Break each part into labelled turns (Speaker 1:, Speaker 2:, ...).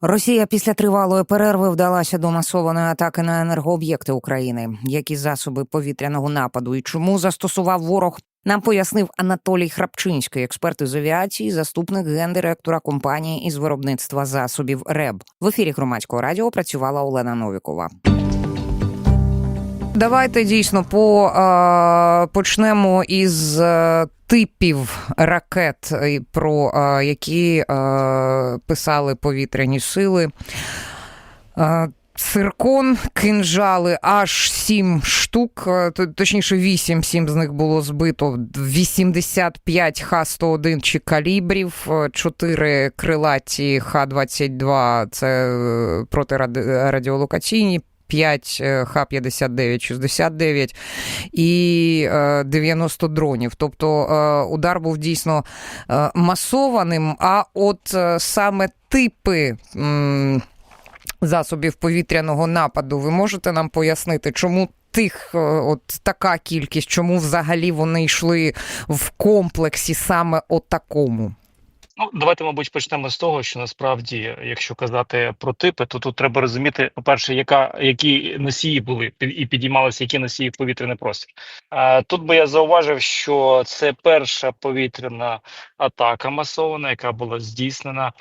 Speaker 1: Росія після тривалої перерви вдалася до масованої атаки на енергооб'єкти України. Які засоби повітряного нападу і чому застосував ворог? Нам пояснив Анатолій Храпчинський, експерт із авіації, заступник гендиректора компанії із виробництва засобів РЕБ. В ефірі громадського радіо працювала Олена Новікова. Давайте дійсно по, е, почнемо із е, типів ракет, е, про е, які е, писали повітряні сили. Е, Циркон, кинжали аж сім штук, е, точніше, вісім, сім з них було збито. 85 Х-101 чи калібрів, е, чотири крилаті Х-22 – це протирадіолокаційні, 5 Х-59-69 і е, 90 дронів. Тобто е, удар був дійсно е, масованим, а от е, саме типи. Засобів повітряного нападу, ви можете нам пояснити, чому тих, е, от така кількість, чому взагалі вони йшли в комплексі саме отакому?
Speaker 2: Ну, давайте, мабуть, почнемо з того, що насправді, якщо казати про типи, то тут треба розуміти, по-перше, яка які носії були і підіймалися, які носії в повітряний простір. Тут би я зауважив, що це перша повітряна атака масована, яка була здійснена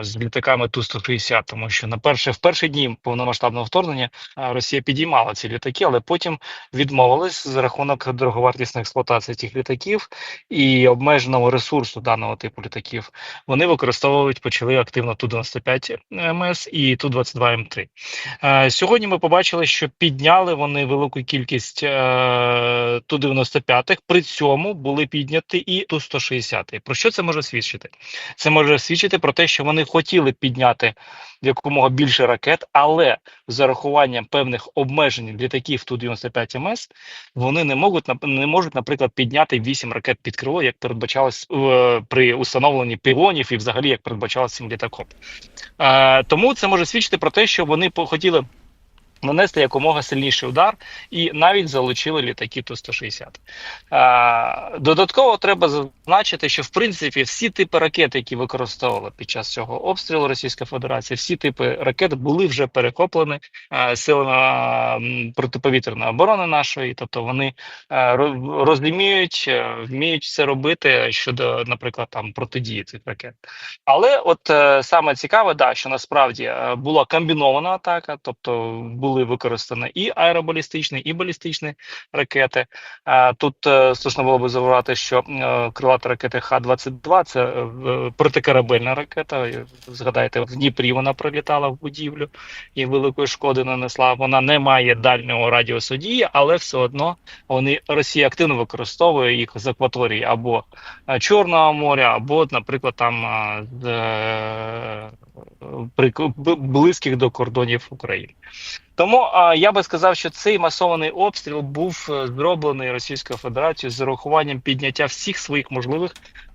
Speaker 2: з літаками Ту-160, тому що на перше в перші дні повномасштабного вторгнення Росія підіймала ці літаки, але потім відмовилась за рахунок дороговартісної експлуатації цих літаків і обмеженого ресурсу даного типу літаків, вони використовують почали активно Ту-95 МС і Ту-22 М3. Е, Сьогодні ми побачили, що підняли вони велику кількість е, Ту-95, при цьому були підняті і Ту-160. Про що це може свідчити? Це може свідчити про те, що вони хотіли підняти якомога більше ракет, але з зарахуванням певних обмежень літаків Ту-95 МС вони не можуть не можуть, наприклад, підняти 8 ракет під крило, як передбачалось е, при установленні пілонів і взагалі як передбачалося цим літаком. Е, тому це може свідчити про те, що вони хотіли. Нанести якомога сильніший удар і навіть залучили літаки Ту-160. Е, додатково треба зазначити, що в принципі всі типи ракет, які використовували під час цього обстрілу Російська Федерація, всі типи ракет були вже перехоплені силами протиповітряної оборони нашої, тобто вони розуміють, е, вміють це робити щодо, наприклад, там протидії цих ракет. Але от е, саме цікаве, да, що насправді е, була комбінована атака, тобто були використані і аеробалістичні, і балістичні ракети. Тут е, слушно було би зауважити, що е, крилата ракети Х-22 це е, протикорабельна ракета. Згадайте, в Дніпрі вона прилітала в будівлю і великої шкоди нанесла. Вона не має дальнього радіусу дії, але все одно вони Росія активно використовує їх з акваторії або Чорного моря, або, наприклад, там з близьких до кордонів України. Тому а, я би сказав, що цей масований обстріл був е, зроблений Російською Федерацією з урахуванням підняття всіх своїх можливих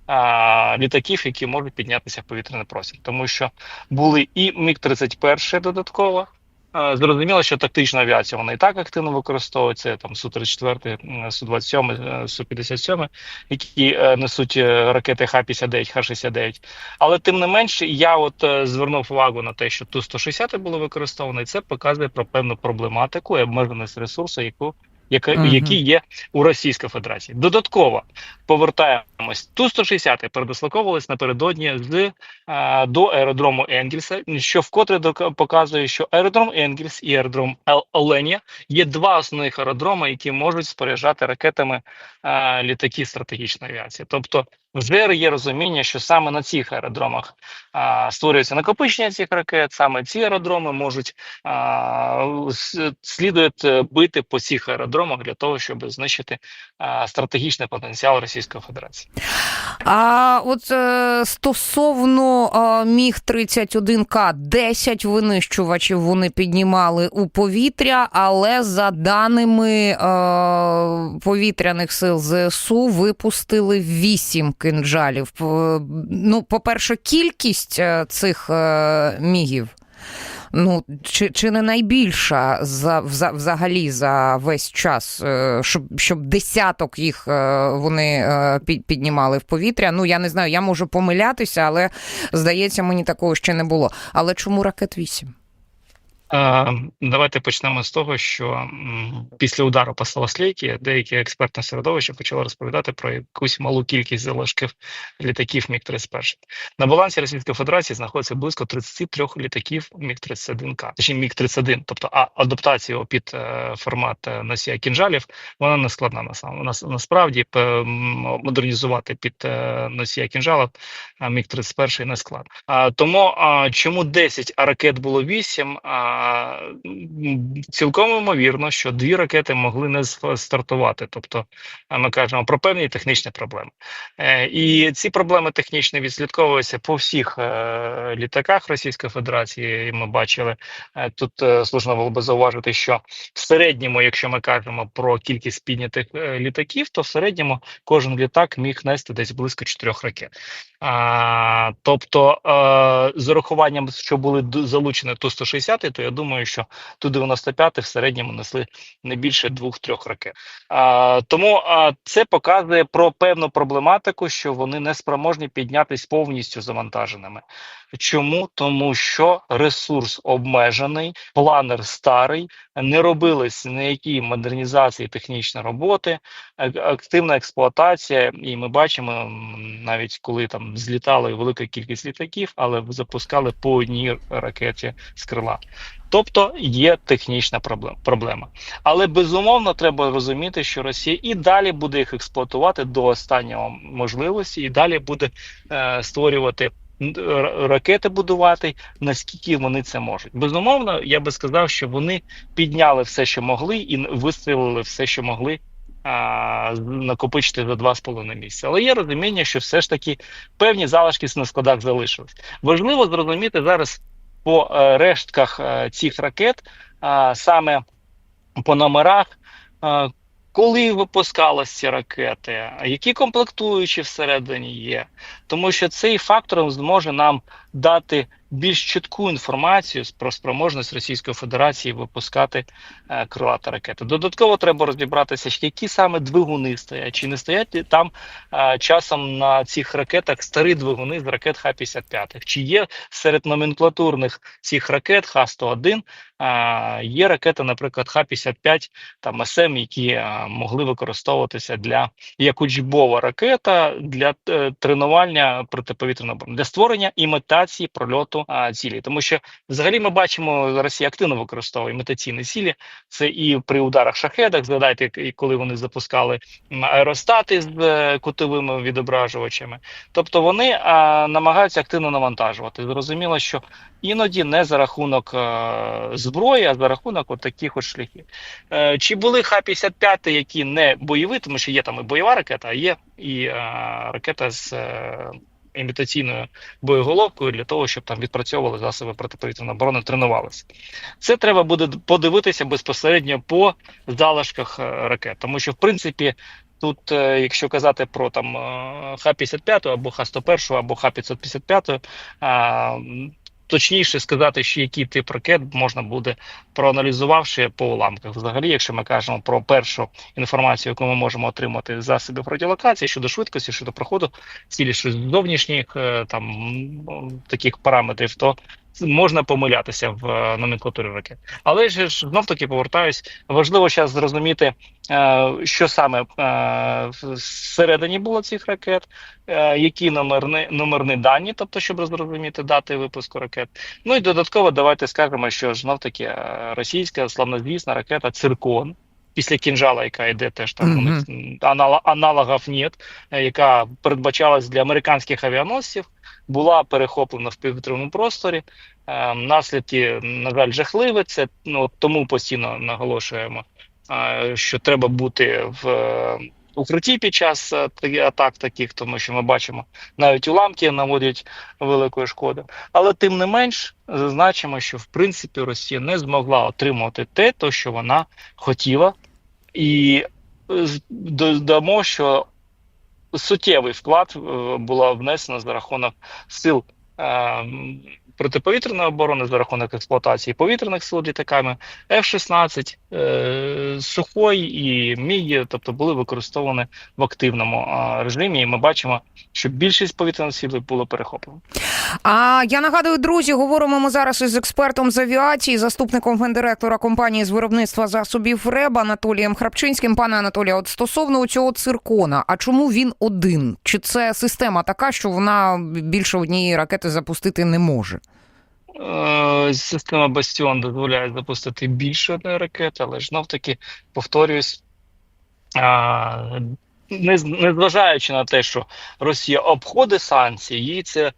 Speaker 2: а, літаків, які можуть піднятися в повітряний простір, тому що були і міг 31 додатково. Е, Зрозуміло, що тактична авіація вона і так активно використовується. Там су 34 су 27 су 57 які е, несуть е, ракети Х-59, Х-69. Але тим не менше, я от е, звернув увагу на те, що Ту-160 було використовано, і це показує про певну проблематику і обмеженість ресурсу, яку яка,
Speaker 1: Мгм.
Speaker 2: які є у Російській Федерації. Додатково повертаємось. Ту-160 передислоковувались напередодні з е, до аеродрому Енгельса, що вкотре показує, що аеродром Енгельс і аеродром Оленя є два основних аеродроми, які можуть споряджати ракетами е, літаки стратегічної авіації. Тобто, вже є розуміння, що саме на цих аеродромах а, створюється накопичення цих ракет. Саме ці аеродроми можуть а, с- слідують е, бити по цих аеродромах для того, щоб знищити а, стратегічний потенціал Російської Федерації.
Speaker 1: А от е, стосовно е, міг 31 к 10 винищувачів вони піднімали у повітря, але за даними е, повітряних сил ЗСУ випустили 8 кинджалів. Ну, по-перше, кількість е, цих е, мігів. Ну чи, чи не найбільша за вза- взагалі за весь час, е, щоб щоб десяток їх вони піднімали в повітря? Ну я не знаю, я можу помилятися, але здається, мені такого ще не було. Але чому ракет 8?
Speaker 2: Е, Давайте почнемо з того, що після удару по Славослейці деякі експертне середовище почало розповідати про якусь малу кількість залишків літаків Міг-31. На балансі Російської Федерації знаходиться близько 33 літаків Міг-31К, точніше Міг-31, тобто а адаптація під е, формат е, носія кінжалів, вона не складна на сам нас насправді модернізувати під носія кінжалів а Міг-31 не складно. А, тому чому 10, а ракет було 8, а, цілком ймовірно, що дві ракети могли не стартувати. Тобто ми кажемо про певні технічні проблеми. Е, і ці проблеми технічні відслідковуються по всіх е, літаках Російської Федерації. І ми бачили е, тут слушно було би зауважити, що в середньому, якщо ми кажемо про кількість піднятих літаків, то в середньому кожен літак міг нести десь близько чотирьох ракет. Тобто, з урахуванням, що були залучені ту 160 то я думаю, що ту 95 в середньому несли не більше двох-трьох ракет. А, тому а, це показує про певну проблематику, що вони не спроможні піднятись повністю завантаженими. Чому? Тому що ресурс обмежений, планер старий, не робились ніякі модернізації технічні роботи, активна експлуатація, і ми бачимо навіть коли там злітали велика кількість літаків, але запускали по одній ракеті з крила. Тобто є технічна проблем- проблема. Але безумовно треба розуміти, що Росія і далі буде їх експлуатувати до останнього можливості, і далі буде е, створювати ракети будувати, наскільки вони це можуть. Безумовно, я би сказав, що вони підняли все, що могли, і вистрілили все, що могли. а, Накопичити за два з половиною місяці. Але є розуміння, що все ж таки певні залишки на складах залишились. Важливо зрозуміти зараз по е, рештках е, цих ракет, а, саме по номерах, е, коли випускалися ці ракети, які комплектуючі всередині є, тому що цей фактор зможе нам дати більш чітку інформацію про спроможність Російської Федерації випускати е, крилаті ракети. Додатково треба розібратися, які саме двигуни стоять, чи не стоять там е, часом на цих ракетах старі двигуни з ракет Х-55, чи є серед номенклатурних цих ракет Х-101 е, є ракети, наприклад, Х-55 там СМ, які е, могли використовуватися для як учбова ракета для е, тренування протиповітряної оборони, для створення імітації прольоту а, цілі. Тому що взагалі ми бачимо, Росія активно використовує імітаційні цілі. Це і при ударах шахедах. Згадайте, і коли вони запускали аеростати з е, кутовими відображувачами. Тобто вони а, намагаються активно навантажувати. Зрозуміло, що іноді не за рахунок е, зброї, а за рахунок от таких от шляхів. Е, чи були Х-55, які не бойові, тому що є там і бойова ракета, а є і е, ракета з е, імітаційною боєголовкою для того, щоб там відпрацьовували засоби протиповітряної оборони, тренувалися. Це треба буде подивитися безпосередньо по залишках е, ракет, тому що в принципі. Тут, е, якщо казати про там е, Х-55 або Х-101, або Х-555, а, м, точніше сказати, що який тип ракет можна буде проаналізувавши по уламках. Взагалі, якщо ми кажемо про першу інформацію, яку ми можемо отримати з засобів радіолокації щодо швидкості, щодо проходу цілі щодо зовнішніх е, там таких параметрів, то можна помилятися в е, номенклатурі ракет. Але ж знов таки повертаюсь, важливо зараз зрозуміти, е, що саме е, всередині було цих ракет, які номерні, номерні дані, тобто, щоб зрозуміти дати випуску ракет. Ну і додатково давайте скажемо, що знов таки російська славнозвісна ракета Циркон. Після кінжала, яка йде теж там у них м, аналогів нет, е, яка передбачалась для американських авіаносців, була перехоплена в повітряному просторі. Е, наслідки, на жаль, жахливі. Це ну тому постійно наголошуємо, е, що треба бути в е, укритті під час атак таких, тому що ми бачимо навіть уламки наводять великої шкоди. Але тим не менш зазначимо, що в принципі Росія не змогла отримати те, то що вона хотіла, і е, додамо, що суттєвий вклад була внесена за рахунок сил е, м, протиповітряної оборони за рахунок експлуатації повітряних сил літаками, F-16, е, Сухой і Мігі, тобто були використовані в активному режимі, і ми бачимо, що більшість повітряних сил було перехоплено.
Speaker 1: А я нагадую, друзі, говоримо ми зараз із експертом з авіації, заступником гендиректора компанії з виробництва засобів РЕБ Анатолієм Храпчинським. Пане Анатолію, от стосовно цього циркона, а чому він один? Чи це система така, що вона більше однієї ракети запустити не може?
Speaker 2: Е, Система Бастіон дозволяє запустити більше одної ракети, але ж знов таки повторююсь, не, зважаючи незважаючи на те, що Росія обходить санкції, їй це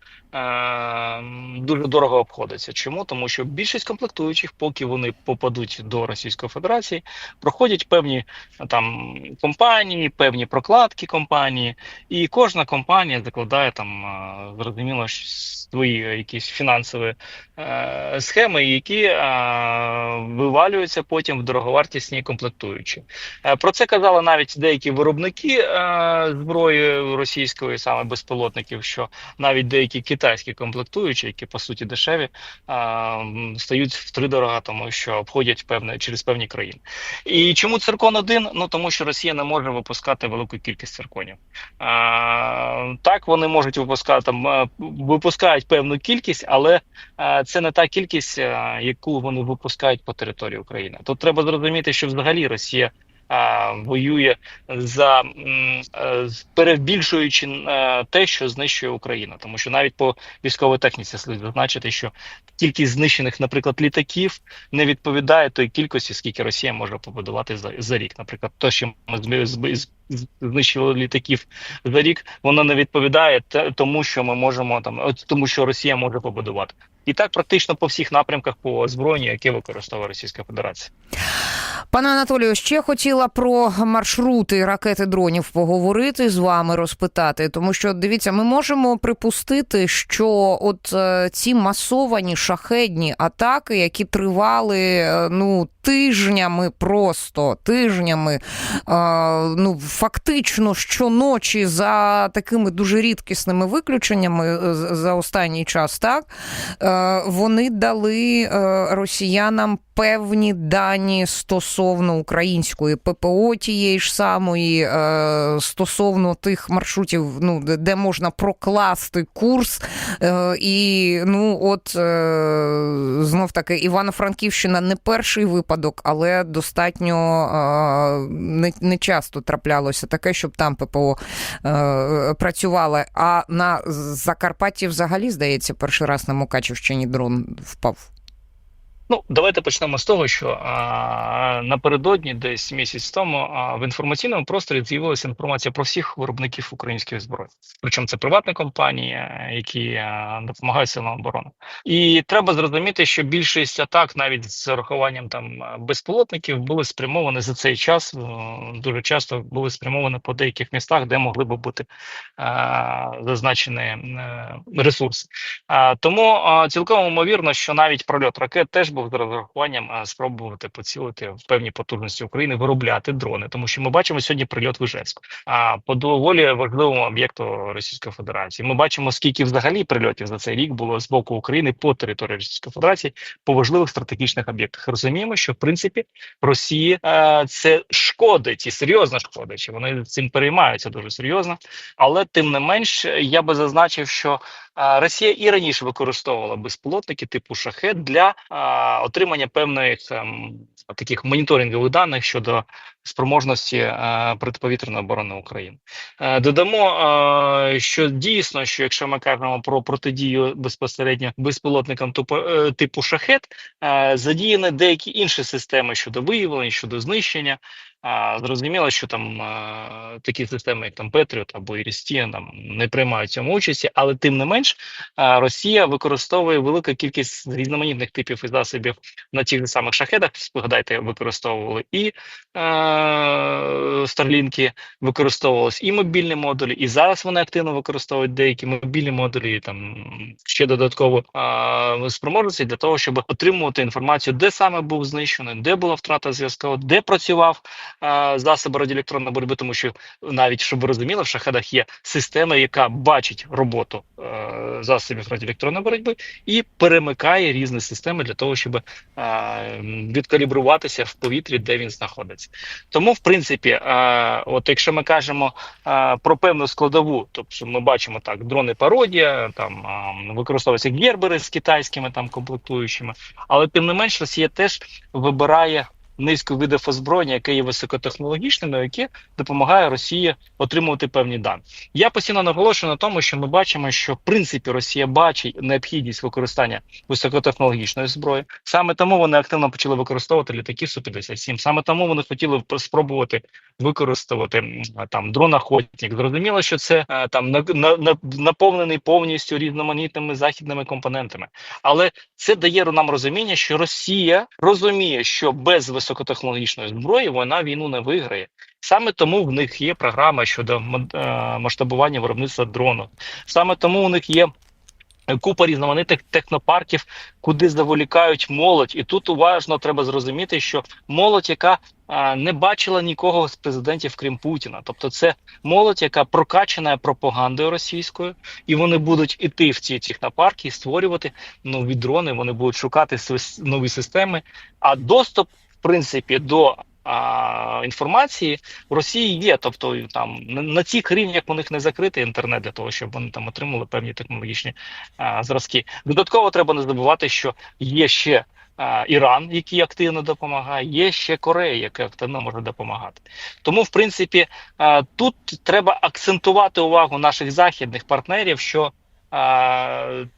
Speaker 2: дуже дорого обходиться. Чому? Тому що більшість комплектуючих, поки вони попадуть до Російської Федерації, проходять певні там компанії, певні прокладки компанії, і кожна компанія закладає там е, зрозуміло свої якісь фінансові е, схеми, які е, вивалюються потім в дороговартісні комплектуючі. Е, Про це казали навіть деякі виробники е, зброї російської, саме безпілотників, що навіть деякі китайські комплектуючі, які по суті дешеві, е, м, стають втридорога, тому що обходять певне через певні країни. І чому циркон один? Ну тому що Росія не може випускати велику кількість цирконів. А, так, вони можуть випускати там, випускають певну кількість, але це не та кількість, яку вони випускають по території України. Тут треба зрозуміти, що взагалі Росія. Воює за е, перебільшуючи е, те, що знищує Україна, тому що навіть по військовій техніці слід зазначити, що кількість знищених, наприклад, літаків не відповідає той кількості, скільки Росія може побудувати за, за рік. Наприклад, то, що ми знищили літаків за рік, воно не відповідає тому, що ми можемо там, тому, що Росія може побудувати. І так практично по всіх напрямках по озброєнню, яке використовує Російська Федерація.
Speaker 1: Пане Анатолію, ще хотіла про маршрути ракети дронів поговорити з вами, розпитати, тому що дивіться, ми можемо припустити, що от е, ці масовані шахедні атаки, які тривали е, ну тижнями, просто тижнями, е, ну фактично щоночі за такими дуже рідкісними виключеннями за останній час, так вони дали е, росіянам певні дані стосовно української ППО тієї ж самої, е, стосовно тих маршрутів, ну де- можна прокласти курс. Е, і ну, от е, знов таки Івано-Франківщина не перший випадок, але достатньо е, не, часто траплялося таке, щоб там ППО е, працювало. А на Закарпатті взагалі, здається, перший раз на Мукачівщині дрон впав.
Speaker 2: Ну, давайте почнемо з того, що а, напередодні, десь місяць тому, а, в інформаційному просторі з'явилася інформація про всіх виробників української зброї. Причому це приватні компанії, е, які а, допомагають силам оборони. І треба зрозуміти, що більшість атак, навіть з урахуванням там безпілотників, були спрямовані за цей час. е, Дуже часто були спрямовані по деяких містах, де могли би бути а, зазначені е, ресурси. А, Тому а, цілком ймовірно, що навіть прольот ракет теж був з розрахуванням спробувати поцілити в певні потужності України, виробляти дрони, тому що ми бачимо сьогодні прильот в Ижевську, а по доволі важливому об'єкту Російської Федерації. Ми бачимо, скільки взагалі прильотів за цей рік було з боку України по території Російської Федерації по важливих стратегічних об'єктах. Розуміємо, що в принципі Росії е, це шкодить і серйозно шкодить. Вони цим переймаються дуже серйозно. Але тим не менш, я би зазначив, що а, Росія і раніше використовувала безпілотники типу шахет для а, отримання певних ем, таких моніторингових даних щодо спроможності е, протиповітряної оборони України. Е, додамо, е, що дійсно, що якщо ми кажемо про протидію безпосередньо безпілотникам типу, шахет, е, задіяні деякі інші системи щодо виявлення, щодо знищення. А, зрозуміло, що там е, такі системи, як там Петріот або Ірістія, там не приймають цьому участі, але тим не менш, е, Росія використовує велику кількість різноманітних типів і засобів на тих же самих шахедах. Згадайте, використовували і е, Старлінки, використовувалися і мобільні модулі, і зараз вони активно використовують деякі мобільні модулі, там ще додатково спроможності для того, щоб отримувати інформацію, де саме був знищений, де була втрата зв'язку, де працював засоби радіоелектронної боротьби, тому що навіть щоб ви розуміли, в шахедах є система, яка бачить роботу е, засобів радіоелектронної боротьби і перемикає різні системи для того, щоб е, відкалібруватися в повітрі, де він знаходиться. Тому, в принципі, е, от якщо ми кажемо про певну складову, тобто ми бачимо так, дрони пародія, там використовуються гербери з китайськими там комплектуючими, але тим не менш Росія теж вибирає низку видів озброєння, яке є високотехнологічним, яке допомагає Росії отримувати певні дані. Я постійно наголошую на тому, що ми бачимо, що в принципі Росія бачить необхідність використання високотехнологічної зброї. Саме тому вони активно почали використовувати літаки Су-57. Саме тому вони хотіли спробувати використовувати там дрон-охотник. Зрозуміло, що це е, там на, на, на, наповнений повністю різноманітними західними компонентами. Але це дає нам розуміння, що Росія розуміє, що без високотехнологічної зброї вона війну не виграє. Саме тому в них є програма щодо е, масштабування виробництва дрону. Саме тому у них є купа різноманітних технопарків, куди заволікають молодь. І тут уважно треба зрозуміти, що молодь, яка а, не бачила нікого з президентів, крім Путіна. Тобто, це молодь, яка прокачана пропагандою російською, і вони будуть іти в ці технопарки і створювати нові дрони. Вони будуть шукати нові системи. А доступ, принципі, до а, інформації в Росії є. Тобто там на, цих рівнях у них не закритий інтернет для того, щоб вони там отримали певні технологічні а, зразки. Додатково треба не забувати, що є ще Іран, який активно допомагає, є ще Корея, яка активно може допомагати. Тому, в принципі, тут треба акцентувати увагу наших західних партнерів, що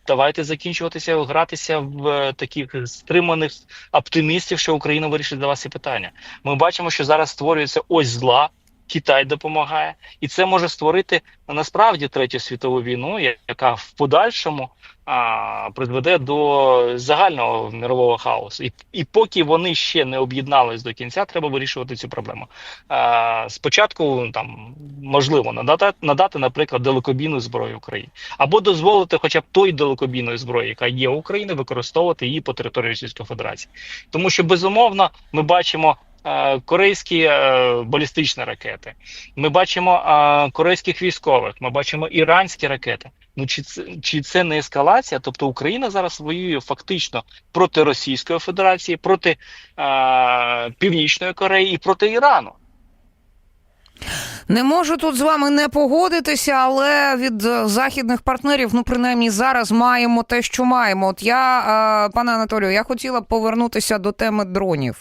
Speaker 2: давайте закінчуватися, гратися в е, таких стриманих оптимістів, що Україна вирішить для вас ці питання. Ми бачимо, що зараз створюється ось зла. Китай допомагає, і це може створити насправді третю світову війну, яка в подальшому а, призведе до загального мирового хаосу. І, і поки вони ще не об'єднались до кінця, треба вирішувати цю проблему. А, спочатку там можливо надати, надати, наприклад, далекобійну зброю Україні, або дозволити, хоча б той далекобійної зброї, яка є у України, використовувати її по території Російської Федерації, тому що безумовно ми бачимо. Е, Корейські е, балістичні ракети, ми бачимо е, корейських військових, ми бачимо іранські ракети. Ну чи це чи це не ескалація? Тобто Україна зараз воює фактично проти Російської Федерації, проти е, Північної Кореї і проти Ірану.
Speaker 1: Не можу тут з вами не погодитися, але від західних партнерів, ну принаймні зараз маємо те, що маємо. От я, пане Анатолію, я хотіла повернутися до теми дронів.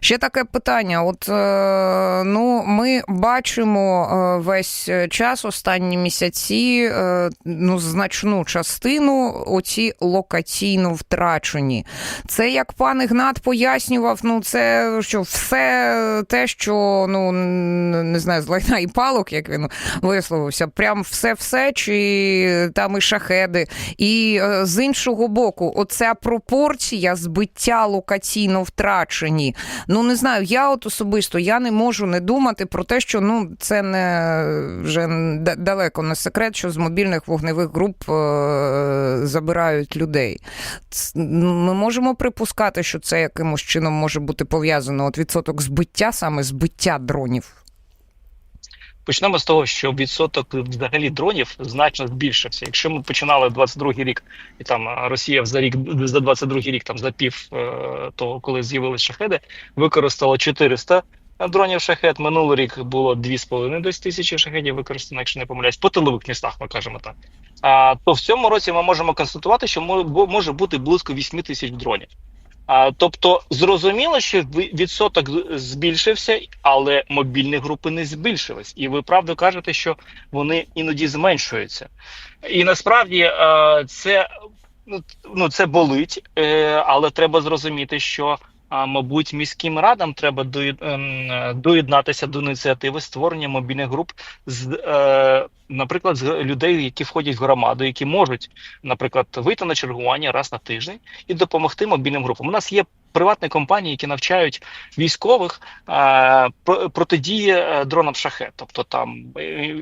Speaker 1: Ще таке питання: от е, ну, ми бачимо е, весь час, останні місяці, е, ну, значну частину оці локаційно втрачені. Це як пан Ігнат пояснював, ну це що все те, що ну не знаю, з лайна і палок, як він висловився, прям все-все, чи там і шахеди. І з іншого боку, оця пропорція збиття локаційно втрачені. Ну не знаю, я от особисто я не можу не думати про те, що ну це не вже далеко не секрет, що з мобільних вогневих груп е, забирають людей. Ну, Ми можемо припускати, що це якимось чином може бути пов'язано. От відсоток збиття, саме збиття дронів.
Speaker 2: Почнемо з того, що відсоток взагалі дронів значно збільшився. Якщо ми починали 22-й рік, і там Росія за рік за 22-й рік, там за пів е, того, коли з'явились шахеди, використала 400 дронів шахет. Минулий рік було 2,5 десь тисячі шахедів використано, якщо не помиляюсь, по тилових містах, ми кажемо так. А, то в цьому році ми можемо констатувати, що може бути близько 8 тисяч дронів. А, тобто зрозуміло, що відсоток збільшився, але мобільні групи не збільшились. І ви правду кажете, що вони іноді зменшуються. І насправді е, це, ну, ну, це болить, е, але треба зрозуміти, що. А мабуть, міським радам треба ем, е, доєднатися до ініціативи створення мобільних груп з, е, наприклад, з людей, які входять в громаду, які можуть, наприклад, вийти на чергування раз на тиждень і допомогти мобільним групам. У нас є приватні компанії, які навчають військових е, протидії е, дронам шахет. Тобто там е,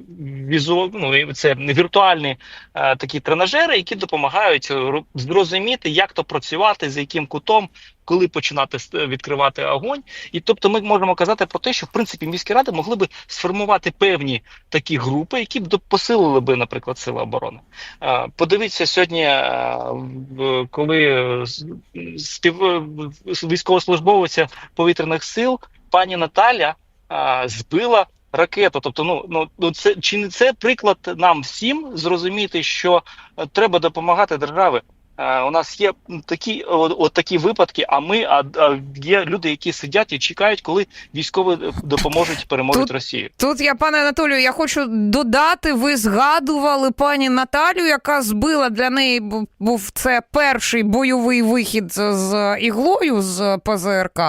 Speaker 2: візу, ну, це віртуальні е, такі тренажери, які допомагають зрозуміти, як то працювати, за яким кутом, коли починати відкривати огонь. І тобто ми можемо казати про те, що в принципі міські ради могли би сформувати певні такі групи, які б посилили би, наприклад, сили оборони. Е, Подивіться сьогодні, е, коли спів військовослужбовиця повітряних сил пані Наталя а, збила ракету. Тобто, ну ну ну це чи не це приклад нам всім зрозуміти, що е, треба допомагати державі. Е, У нас є такі от, от такі випадки. А ми а, а є люди, які сидять і чекають, коли військові е, допоможуть переможуть
Speaker 1: Тут-
Speaker 2: Росію.
Speaker 1: Тут я, пане Анатолію, я хочу додати. Ви згадували пані Наталю, яка збила для неї був це перший бойовий вихід з- іглою з ПЗРК.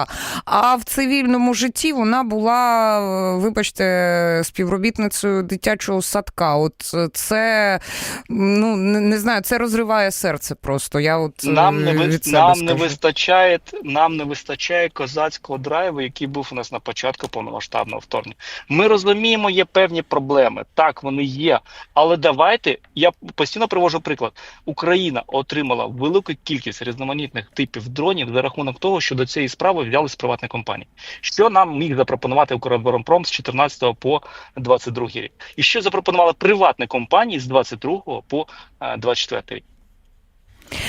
Speaker 1: А в цивільному житті вона була, е, вибачте, співробітницею дитячого садка. От це ну не, не знаю, це розриває серце просто. Я от е,
Speaker 2: Нам не ви-
Speaker 1: від себе
Speaker 2: нам не вистачає нам не вистачає козацького драйву, який був у нас на початку повномасштабного вторгнення. Ми розуміємо, є певні проблеми. Так, вони є. Але давайте я постійно привожу приклад. Україна отримала велику кількість різноманітних типів дронів за рахунок того, що до цієї справи взялись приватні компанії. Що нам міг запропонувати Укроборонпром з 14 по 22 рік? І що запропонували приватні компанії з 22 по е, 24 рік?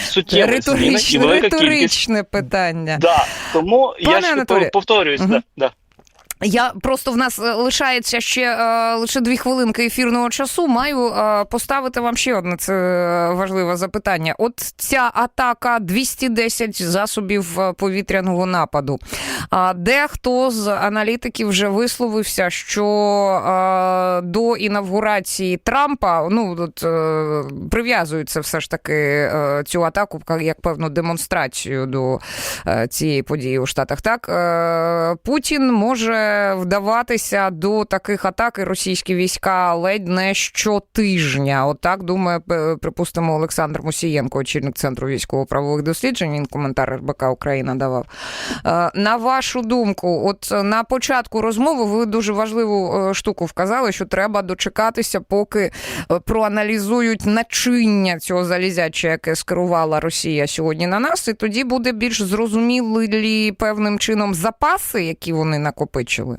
Speaker 2: Суттєві зміни і
Speaker 1: Риторичне,
Speaker 2: кількість
Speaker 1: риторичне питання.
Speaker 2: Да, тому я
Speaker 1: Пане
Speaker 2: ж
Speaker 1: Анатолію.
Speaker 2: повторююсь,
Speaker 1: Угу.
Speaker 2: да, да.
Speaker 1: Я просто в нас е, лишається ще е, лише дві хвилинки ефірного часу. Маю е, поставити вам ще одне це важливе запитання. От ця атака 210 засобів повітряного нападу. А дехто з аналітиків вже висловився, що до інавгурації Трампа ну е, прив'язується все ж таки цю атаку як- певну демонстрацію до цієї події у Штатах. Так Путін може вдаватися до таких атак і російські війська ледь не щотижня. Отак думає, припустимо, Олександр Мусієнко, очільник центру військово-правових досліджень. Він коментар РБК Україна давав. Е, На вашу думку, от на початку розмови ви дуже важливу е, штуку вказали, що треба дочекатися, поки е, проаналізують начиння цього залізяча, яке скерувала Росія сьогодні на нас, і тоді буде більш зрозумілі певним чином запаси, які вони накопичили.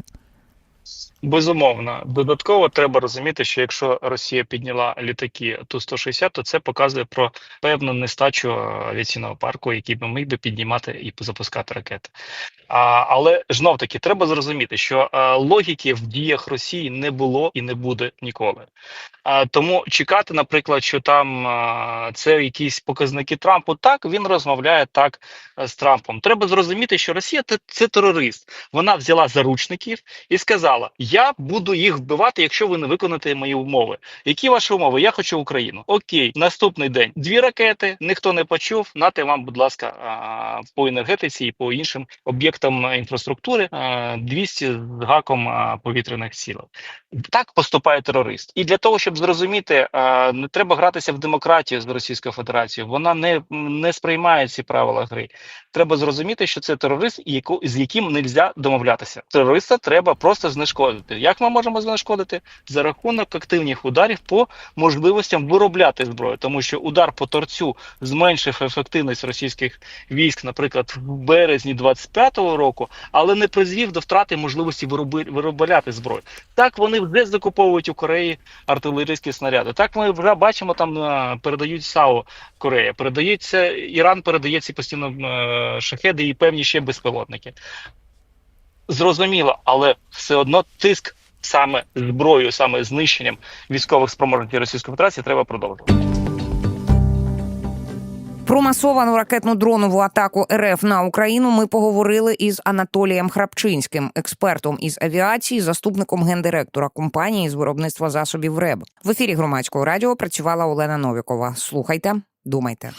Speaker 2: Безумовно, додатково треба розуміти, що якщо Росія підняла літаки Ту-160, то це показує про певну нестачу е, авіаційного парку, який би міг би піднімати і запускати ракети. А, але знов таки треба зрозуміти, що е, логіки в діях Росії не було і не буде ніколи. А, тому чекати, наприклад, що там е, це якісь показники Трампу, так він розмовляє так з Трампом. Треба зрозуміти, що Росія це, це терорист. Вона взяла заручників і сказала: Я буду їх вбивати, якщо ви не виконаєте мої умови. Які ваші умови? Я хочу Україну. Окей, наступний день дві ракети, ніхто не почув. Нате вам, будь ласка, по енергетиці і по іншим об'єктам інфраструктури а, 200 з гаком повітряних сил. Так поступає терорист. І для того, щоб зрозуміти, не треба гратися в демократію з Російською Федерацією. Вона не, не сприймає ці правила гри. Треба зрозуміти, що це терорист, з яким не можна домовлятися. Терориста треба просто знешкодити. Як ми можемо знешкодити? За рахунок активних ударів по можливостям виробляти зброю, тому що удар по торцю зменшив ефективність російських військ, наприклад, в березні 25-го року, але не призвів до втрати можливості виробляти зброю. Так вони вже закуповують у Кореї артилерійські снаряди. Так ми вже бачимо, там е, передають САУ Корея, передається Іран, передає ці постійно е, шахеди і певні ще безпілотники. Зрозуміло, але все одно тиск саме зброєю, саме знищенням військових спроможностей Російської Федерації треба продовжувати.
Speaker 1: Про масовану ракетну дронову атаку РФ на Україну ми поговорили із Анатолієм Храпчинським, експертом із авіації, заступником гендиректора компанії з виробництва засобів РЕБ. В ефірі громадського радіо працювала Олена Новікова. Слухайте, думайте.